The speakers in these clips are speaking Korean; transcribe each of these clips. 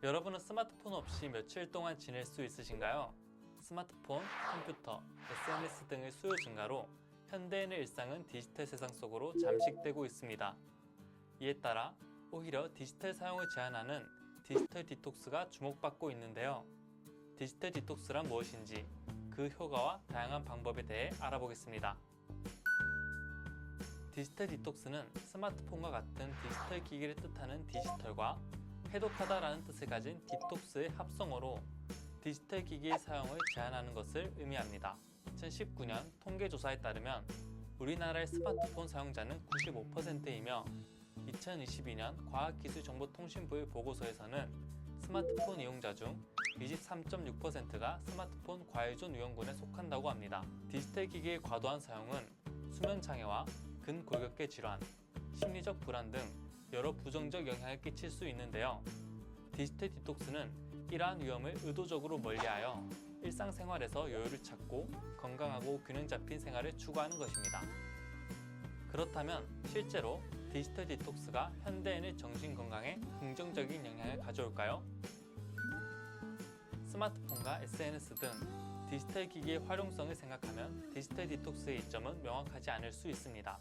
여러분은 스마트폰 없이 며칠 동안 지낼 수 있으신가요? 스마트폰, 컴퓨터, SNS 등의 수요 증가로 현대인의 일상은 디지털 세상 속으로 잠식되고 있습니다. 이에 따라 오히려 디지털 사용을 제한하는 디지털 디톡스가 주목받고 있는데요. 디지털 디톡스란 무엇인지 그 효과와 다양한 방법에 대해 알아보겠습니다. 디지털 디톡스는 스마트폰과 같은 디지털 기기를 뜻하는 디지털과 해독하다라는 뜻을 가진 디톡스의 합성어로 디지털 기기의 사용을 제한하는 것을 의미합니다. 2019년 통계조사에 따르면 우리나라의 스마트폰 사용자는 95%이며 2022년 과학기술정보통신부의 보고서에서는 스마트폰 이용자 중 23.6%가 스마트폰 과일존 위험군에 속한다고 합니다. 디지털 기기의 과도한 사용은 수면 장애와 근골격계 질환, 심리적 불안 등 여러 부정적 영향을 끼칠 수 있는데요. 디지털 디톡스는 이러한 위험을 의도적으로 멀리하여 일상생활에서 여유를 찾고 건강하고 균형 잡힌 생활을 추구하는 것입니다. 그렇다면 실제로 디지털 디톡스가 현대인의 정신 건강에 긍정적인 영향을 가져올까요? 스마트폰과 SNS 등 디지털 기기의 활용성을 생각하면 디지털 디톡스의 이점은 명확하지 않을 수 있습니다.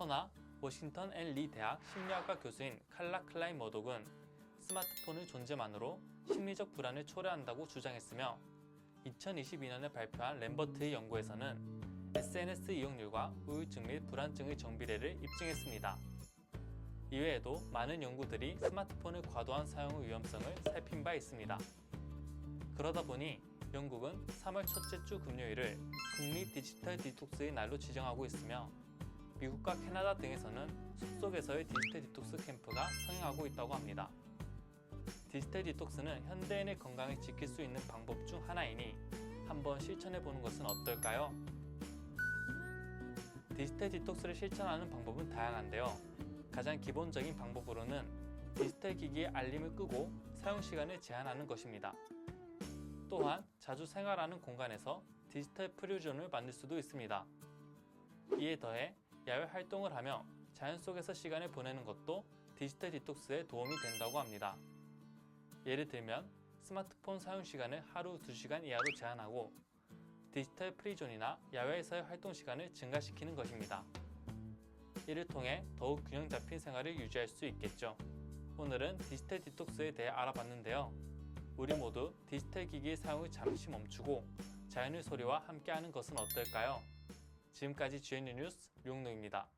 허나 워싱턴 앤리 대학 심리학과 교수인 칼라 클라인 머독은 스마트폰의 존재만으로 심리적 불안을 초래한다고 주장했으며 2022년에 발표한 램버트의 연구에서는 SNS 이용률과 우울증 및 불안증의 정비례를 입증했습니다. 이외에도 많은 연구들이 스마트폰의 과도한 사용의 위험성을 살핀 바 있습니다. 그러다 보니 영국은 3월 첫째 주 금요일을 국립 디지털 디톡스의 날로 지정하고 있으며 미국과 캐나다 등에서는 숲속에서의 디지털 디톡스 캠프가 성행하고 있다고 합니다. 디지털 디톡스는 현대인의 건강을 지킬 수 있는 방법 중 하나이니 한번 실천해 보는 것은 어떨까요? 디지털 디톡스를 실천하는 방법은 다양한데요. 가장 기본적인 방법으로는 디지털 기기의 알림을 끄고 사용 시간을 제한하는 것입니다. 또한 자주 생활하는 공간에서 디지털 프리존을 만들 수도 있습니다. 이에 더해 야외 활동을 하며 자연 속에서 시간을 보내는 것도 디지털 디톡스에 도움이 된다고 합니다. 예를 들면 스마트폰 사용 시간을 하루 2시간 이하로 제한하고 디지털 프리존이나 야외에서의 활동 시간을 증가시키는 것입니다. 이를 통해 더욱 균형 잡힌 생활을 유지할 수 있겠죠. 오늘은 디지털 디톡스에 대해 알아봤는데요. 우리 모두 디지털 기기의 사용을 잠시 멈추고 자연의 소리와 함께하는 것은 어떨까요? 지금까지 GNU 뉴스 류영노입니다.